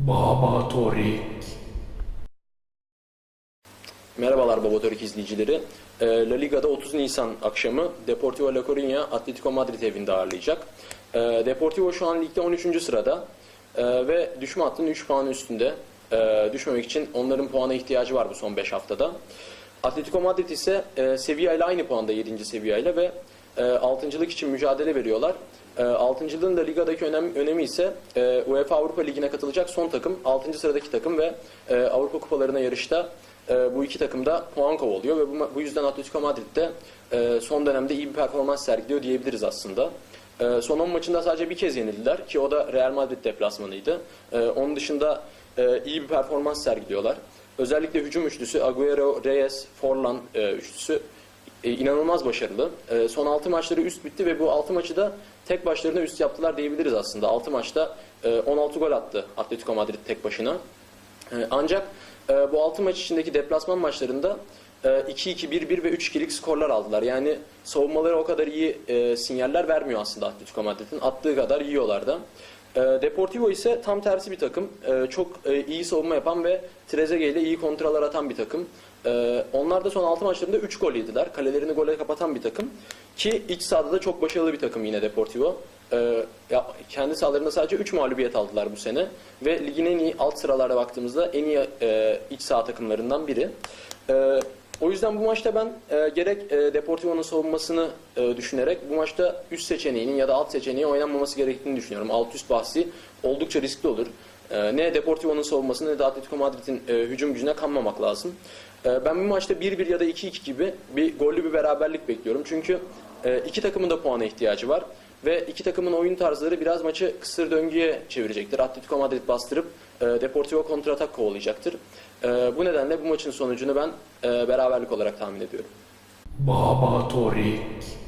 Baba Torik. Merhabalar Babatorik izleyicileri. Ee, La Liga'da 30 Nisan akşamı Deportivo La Coruña Atletico Madrid evinde ağırlayacak. Ee, Deportivo şu an ligde 13. sırada Ee, ve düşme hattının 3 puan üstünde. Düşmemek için onların puana ihtiyacı var bu son 5 haftada. Atletico Madrid ise e, Sevilla ile aynı puanda 7. Sevilla ile ve e, 6.lık için mücadele veriyorlar. E, 6.lığın da ligadaki önem, önemi ise e, UEFA Avrupa Ligi'ne katılacak son takım, 6. sıradaki takım ve e, Avrupa Kupalarına yarışta e, bu iki takım da puan kovalıyor ve bu, bu yüzden Atletico Madrid de e, son dönemde iyi bir performans sergiliyor diyebiliriz aslında. E, son 10 maçında sadece bir kez yenildiler ki o da Real Madrid deplasmanıydı. E, onun dışında e, iyi bir performans sergiliyorlar. Özellikle hücum üçlüsü Agüero, Reyes, Forlan e, üçlüsü e, inanılmaz başarılı. E, son 6 maçları üst bitti ve bu 6 maçı da tek başlarına üst yaptılar diyebiliriz aslında. 6 maçta e, 16 gol attı Atletico Madrid tek başına. E, ancak e, bu 6 maç içindeki deplasman maçlarında e, 2-2, 1-1 ve 3-2'lik skorlar aldılar. Yani savunmaları o kadar iyi e, sinyaller vermiyor aslında Atletico Madrid'in. Attığı kadar yiyorlar da. E, Deportivo ise tam tersi bir takım. E, çok e, iyi savunma yapan ve Trezeguet ile iyi kontroller atan bir takım. E, onlar da son 6 maçlarında 3 gol yediler. Kalelerini gole kapatan bir takım. Ki iç sahada da çok başarılı bir takım yine Deportivo. Ya, kendi sahalarında sadece 3 mağlubiyet aldılar bu sene. Ve ligin en iyi alt sıralarda baktığımızda en iyi e, iç saha takımlarından biri. E, o yüzden bu maçta ben e, gerek e, Deportivo'nun savunmasını e, düşünerek bu maçta üst seçeneğinin ya da alt seçeneği oynanmaması gerektiğini düşünüyorum. Alt üst bahsi oldukça riskli olur. E, ne Deportivo'nun savunmasını ne de Atletico Madrid'in e, hücum gücüne kanmamak lazım. E, ben bu maçta 1-1 ya da 2-2 gibi bir gollü bir beraberlik bekliyorum. Çünkü e, iki takımın da puana ihtiyacı var. Ve iki takımın oyun tarzları biraz maçı kısır döngüye çevirecektir. Atletico Madrid bastırıp e, Deportivo kontratak kovalayacaktır. E, bu nedenle bu maçın sonucunu ben e, beraberlik olarak tahmin ediyorum. Baba Torik.